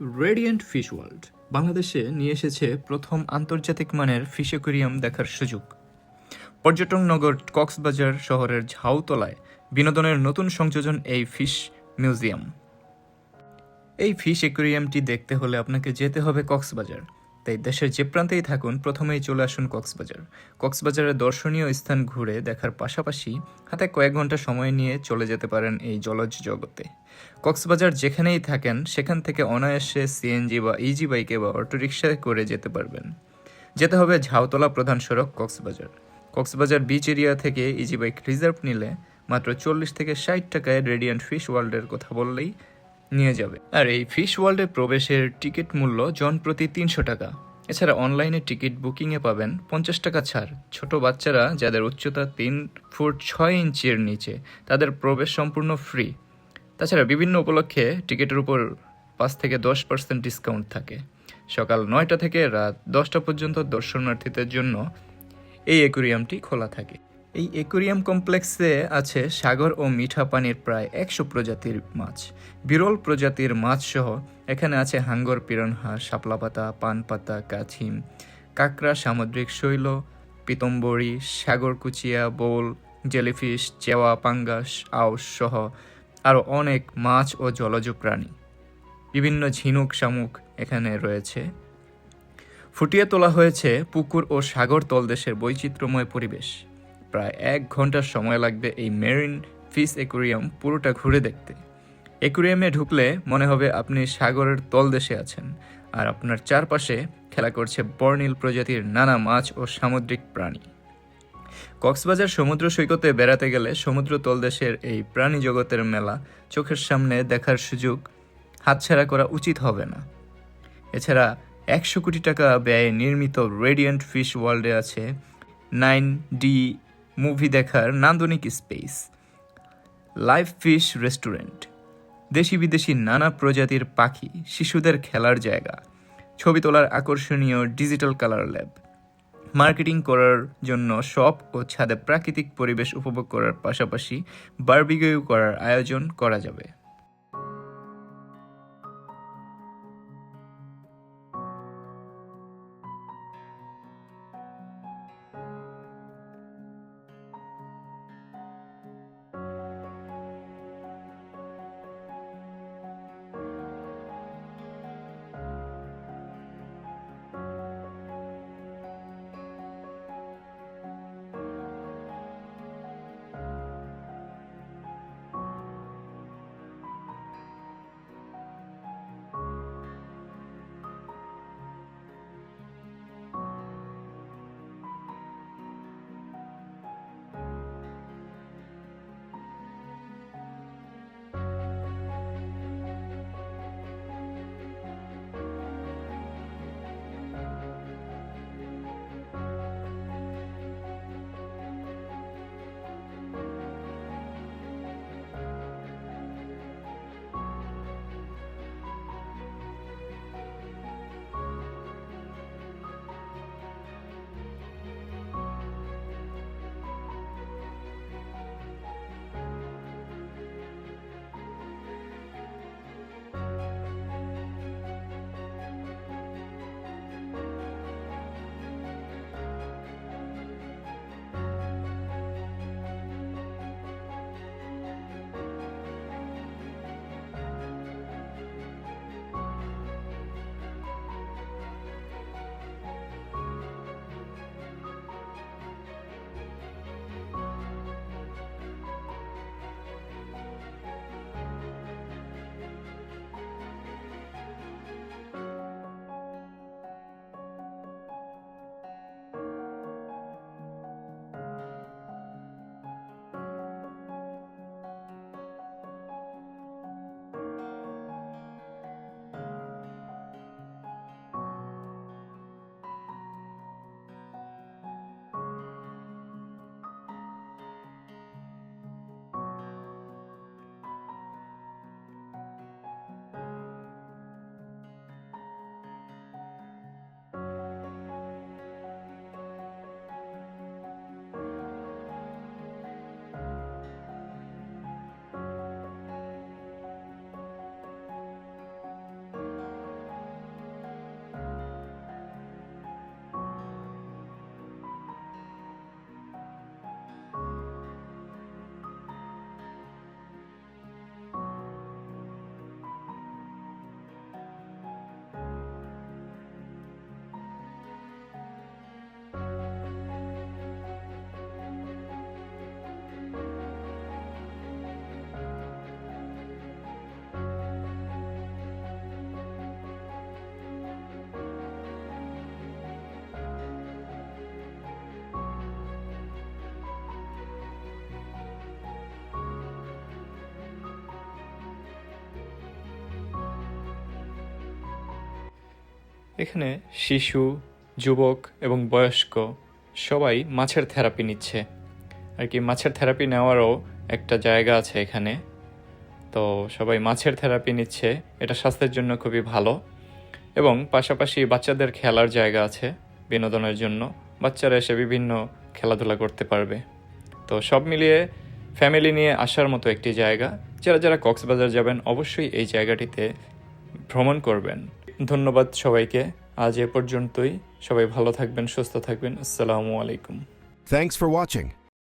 Radiant fish world বাংলাদেশে নিয়ে এসেছে প্রথম আন্তর্জাতিক মানের ফিশ অ্যাকোরিয়াম দেখার সুযোগ। পর্যটন নগর কক্সবাজার শহরের ঝাউতলায় বিনোদনের নতুন সংযোজন এই ফিশ মিউজিয়াম এই ফিশ অ্যাকোরিয়ামটি দেখতে হলে আপনাকে যেতে হবে কক্সবাজার। তাই দেশের যে প্রান্তেই থাকুন, প্রথমেই চলে আসুন কক্সবাজার। কক্সবাজারের দর্শনীয় স্থান ঘুরে দেখার পাশাপাশি হাতে কয়েক ঘণ্টা সময় নিয়ে চলে যেতে পারেন এই জলজ জগতে। কক্সবাজার যেখানেই থাকেন, সেখান থেকে অনায়াসে সিএনজি বা ইজি বাইকে বা অটোরিকশায় করে যেতে পারবেন। যেতে হবে ঝাউতলা প্রধান সড়ক কক্সবাজার। কক্সবাজার বিচ এরিয়া থেকে ইজি বাইক রিজার্ভ নিলে মাত্র চল্লিশ থেকে ষাট টাকায় রেডিয়ান্ট ফিশ ওয়ার্ল্ডের কথা বললেই নিয়ে যাবে। আর এই ফিশ ওয়ার্ল্ডে প্রবেশের টিকিট মূল্য জন প্রতি তিনশো টাকা। এছাড়া অনলাইনে টিকিট বুকিংয়ে পাবেন পঞ্চাশ টাকা ছাড়। ছোট বাচ্চারা যাদের উচ্চতা তিন ফুট ছয় ইঞ্চির নিচে, তাদের প্রবেশ সম্পূর্ণ ফ্রি। তাছাড়া বিভিন্ন উপলক্ষে টিকিটের উপর পাঁচ থেকে দশ পার্সেন্ট ডিসকাউন্ট থাকে। সকাল নয়টা থেকে রাত দশটা পর্যন্ত দর্শনার্থীদের জন্য এই অ্যাকুরিয়ামটি খোলা থাকে। এই অ্যাকুরিয়াম কমপ্লেক্সে আছে সাগর ও মিঠা পানির প্রায় একশো প্রজাতির মাছ। বিরল প্রজাতির মাছ সহ এখানে আছে হাঙ্গর পিরনহা শাপলা পাতা পান পাতা কাছিম, কাঁকড়া, সামুদ্রিক শৈল, পিতম্বরী সাগর কুচিয়া বোল, জেলিফিশ, চেওয়া, পাঙ্গাস, আউশ সহ আরও অনেক মাছ ও জলজ প্রাণী। বিভিন্ন ঝিনুক শামুক এখানে রয়েছে। ফুটিয়ে তোলা হয়েছে পুকুর ও সাগর তলদেশের বৈচিত্র্যময় পরিবেশ। প্রায় এক ঘণ্টার সময় লাগবে এই মেরিন ফিশ অ্যাকুরিয়াম পুরোটা ঘুরে দেখতে। অ্যাকুরিয়ামে ঢুকলে মনে হবে আপনি সাগরের তলদেশে আছেন আর আপনার চারপাশে খেলা করছে বর্ণিল প্রজাতির নানা মাছ ও সামুদ্রিক প্রাণী। কক্সবাজার সমুদ্র সৈকতে বেড়াতে গেলে সমুদ্র তলদেশের এই প্রাণী জগতের মেলা চোখের সামনে দেখার সুযোগ হাতছাড়া করা উচিত হবে না। এছাড়া একশো কোটি টাকা ব্যয়ে নির্মিত রেডিয়েন্ট ফিশ ওয়ার্ল্ডে আছে নাইন ডি মুভি দেখার নান্দনিক স্পেস লাইভ ফিশ রেস্টুরেন্ট দেশি বিদেশি নানা প্রজাতির পাখি, শিশুদের খেলার জায়গা, ছবি তোলার আকর্ষণীয় ডিজিটাল কালার ল্যাব মার্কেটিং করার জন্য শপ ও ছাদে প্রাকৃতিক পরিবেশ উপভোগ করার পাশাপাশি বারবিকিউ করার আয়োজন করা যাবে। এখানে শিশু, যুবক এবং বয়স্ক সবাই মাছের থেরাপি নিচ্ছে। আর কি মাছের থেরাপি নেওয়ারও একটা জায়গা আছে এখানে। তো সবাই মাছের থেরাপি নিচ্ছে, এটা স্বাস্থ্যের জন্য খুবই ভালো। এবং পাশাপাশি বাচ্চাদের খেলার জায়গা আছে বিনোদনের জন্য। বাচ্চারা এসে বিভিন্ন খেলাধুলা করতে পারবে। তো সব মিলিয়ে ফ্যামিলি নিয়ে আসার মতো একটি জায়গা। যারা যারা কক্সবাজার যাবেন, অবশ্যই এই জায়গাটিতে ভ্রমণ করবেন। ধন্যবাদ সবাইকে। আজ এ পর্যন্তই। সবাই ভালো থাকবেন, সুস্থ থাকবেন। আসসালামু আলাইকুম। Thanks for watching.